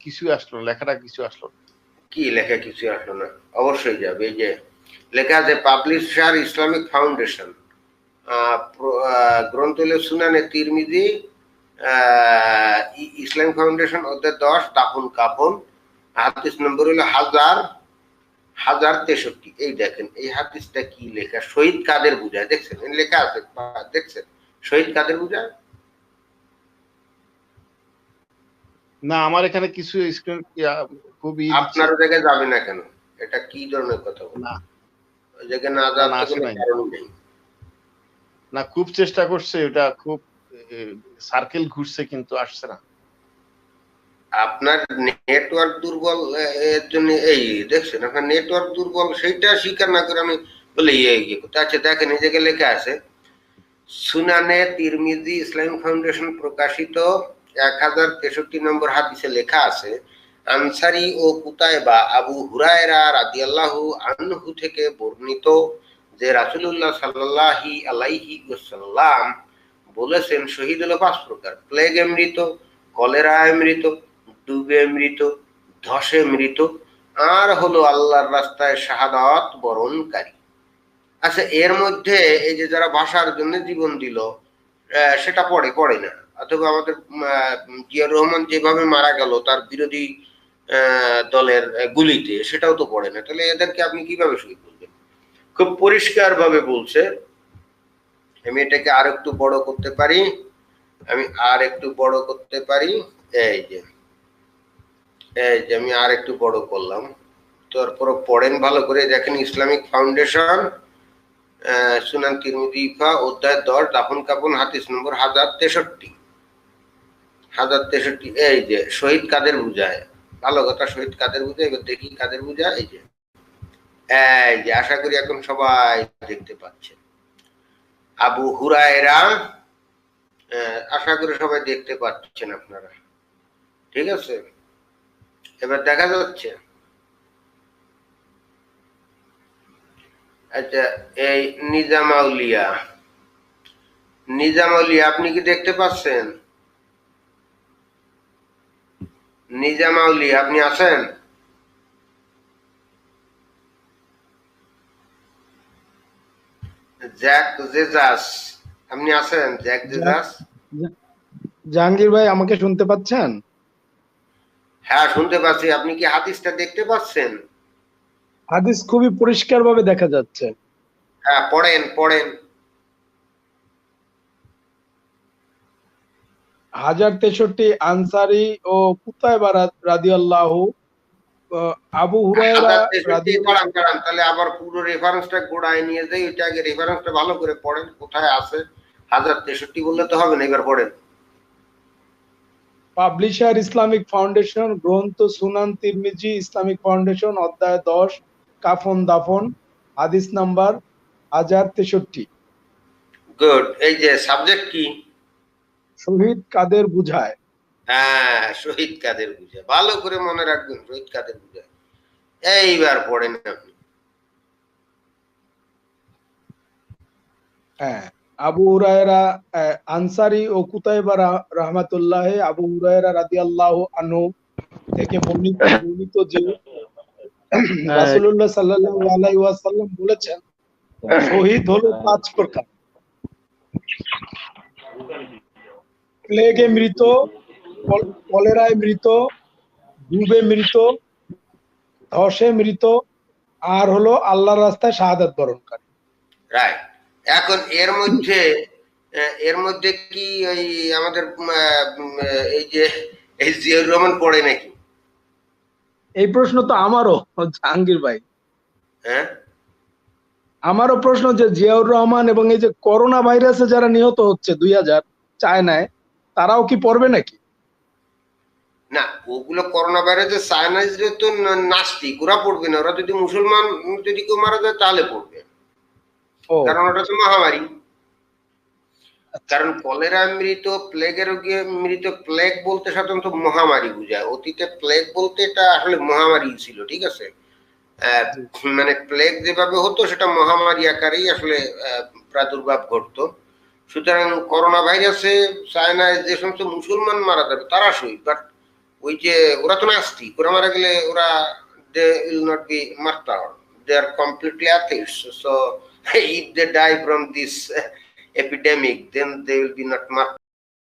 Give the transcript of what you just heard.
কিছু আসলো লেখাটা কিছু আসলো কি লেখা কিছু আসলো না? অবশ্যই যাবে এই যে লেখা আছে পাবলিশার ইসলামিক ফাউন্ডেশন। গ্রন্থ হলো সুনানে তিরমিজি আহ, ইসলামিক ফাউন্ডেশন অধ্যায় দশ দাফন কাফন। হাদিস নম্বর হলো হাজার হাজার তেষট্টি। এই দেখেন এই হাদিসটা কি লেখা? শহীদ কাদের বুঝায়? দেখছেন? লেখা আছে দেখছেন? শহীদ কাদের বুঝায়? না আমার এখানে কিছু স্ক্রিন খুবই আপনার জায়গায় যাবে না কেন? এটা কি ধরনের কথা না। ওই জায়গায় না যাওয়ার কোনো কারণ নেই। না খুব চেষ্টা করছে ওটা খুব সার্কেল ঘুরছে কিন্তু আসছে না। আপনার নেটওয়ার্ক দুর্বল এর জন্য এই দেখছেন আপনার নেটওয়ার্ক দুর্বল সেইটা স্বীকার না করে আমি বলে ইয়ে ইয়ে করতে আচ্ছা দেখেন এই জায়গায় লেখা আছে সুনানে তিরমিজি ইসলামিক ফাউন্ডেশন প্রকাশিত এক হাজার তেষট্টি নম্বর হাদিসে লেখা আছে, আনসারি ও কুতাইবা আবু হুরায়রা রাদিয়াল্লাহু আনহু থেকে বর্ণিত যে রাসূলুল্লাহ সাল্লাল্লাহি আলাইহি ওয়াসাল্লাম বলেছেন, শহীদ হলো পাঁচ প্রকার। প্লেগে মৃত কলেরায় মৃত, ডুবে মৃত, ধসে মৃত, আর হলো আল্লাহর রাস্তায় শাহাদাত বরণকারী। আচ্ছা এর মধ্যে এই যে যারা ভাষার জন্য জীবন দিল সেটা পড়ে পড়ে না। অথবা আমাদের জিয়াউর রহমান যেভাবে মারা গেল তার বিরোধী দলের গুলিতে, সেটাও তো পড়ে না। তাহলে এদেরকে আপনি কীভাবে শহীদ বলবেন খুব পরিষ্কার ভাবে বলছে। আমি এটাকে আর একটু বড় করতে পারি। আমি আর একটু বড় করতে পারি। এই যে এই যে, আমি আর একটু বড় করলাম। তারপর পড়েন ভালো করে। দেখেন ইসলামিক ফাউন্ডেশন সুনান তিরমিজি ইফা অধ্যায় দশ, দাফন কাপন হাদিস নম্বর হাজার তেষট্টি। হাজার তেষট্টি, এই যে শহীদ কাদের বুঝায় ভালো কথা, শহীদ কাদের বুঝায় এবার দেখি কাদের বুঝায় এই যে। এই যে, আশা করি এখন সবাই দেখতে পাচ্ছে। আবু হুরায়রা আশা করি সবাই দেখতে পাচ্ছেন আপনারা। ঠিক আছে? এবার দেখা যাচ্ছে। আচ্ছা এই নিজামাউলিয়া নিজামাউলিয়া আপনি কি দেখতে পাচ্ছেন? নিজামাউলিয়া আপনি আছেন জ্যাক জেজাস আপনি আছেন জ্যাক জেজাস। জাহাঙ্গীর ভাই আমাকে শুনতে পাচ্ছেন? হ্যাঁ শুনতে পাচ্ছি। আপনি কি হাদিসটা দেখতে পাচ্ছেন? হাদিস খুবই পরিষ্কার ভাবে দেখা যাচ্ছে। হ্যাঁ পড়েন পড়েন। হাজার তেষট্টি আনসারি ও কুতাইবা রাদিয়াল্লাহ আবু হুরায়রা তাহলে আবার পুরো রেফারেন্সটা গোড়ায় নিয়ে যাই ওইটা আগে রেফারেন্সটা ভালো করে পড়েন কোথায় আছে হাজার তেষট্টি বললে তো হবে না এবার পড়েন। পাবলিশার ইসলামিক ফাউন্ডেশন গ্রন্থ সুনান তিরমিজি ইসলামিক ফাউন্ডেশন অধ্যায় দশ কাফন দাফন হাদিস নাম্বার হাজার তেষট্টি। গুড এই যে সাবজেক্ট কি? শহীদ কাদের বুঝায়? হ্যাঁ শহীদ কাদের বুঝে ভালো করে মনে রাখবেন শহীদ কাদের বুঝে এইবার পড়েন আপনি। হ্যাঁ আবু হুরায়রা আনসারি ও কুতাইবা রহমাতুল্লাহ আবু হুরায়রা রাদিয়াল্লাহু আনহু থেকে বর্ণিত বর্ণিত যে রাসূলুল্লাহ সাল্লাল্লাহু আলাইহি ওয়াসাল্লাম বলেছেন শহীদ হলো পাঁচ প্রকার। প্লেগে মৃত কলেরায় মৃত ডুবে মৃত ধসে মৃত আর হলো আল্লাহর রাস্তায় শাহাদাত বরণকারী। রাইট এখন এর মধ্যে এর মধ্যে কি ওই আমাদের এই যে এই জিয়াউর রহমান পড়ে নাকি? এই প্রশ্ন তো আমারও জাহাঙ্গীর ভাই। হ্যাঁ? আমারও প্রশ্ন যে জিয়াউর রহমান এবং এই যে করোনা ভাইরাসে যারা নিহত হচ্ছে দুই হাজার চায়নায় তারাও কি পড়বে নাকি? না ওগুলো করোনা ভাইরাসের চায়নাইজরা তো নাস্তিক ওরা পড়বে না। ওরা যদি মুসলমান যদি কেউ মারা যায় তাহলে পড়বে। কারণ ওটা তো মহামারী। কারণ কলেরা মৃত প্লেগের মৃত প্লেগ বলতে সাধারণত মহামারী বোঝায়। অতীতে প্লেগ বলতে এটা আসলে মহামারী ছিল ঠিক আছে? মানে প্লেগ যেভাবে হতো সেটা মহামারী আকারেই আসলে প্রাদুর্ভাব ঘটতো। সুতরাং করোনা ভাইরাসে চায়নায় যে সমস্ত মুসলমান মারা যাবে, তারা সই বাট ওই যে ওরা তো নাস্তি ওরা মারা গেলে ওরা they will not be marked they are completely atheists so if they die from this epidemic then they will be not marked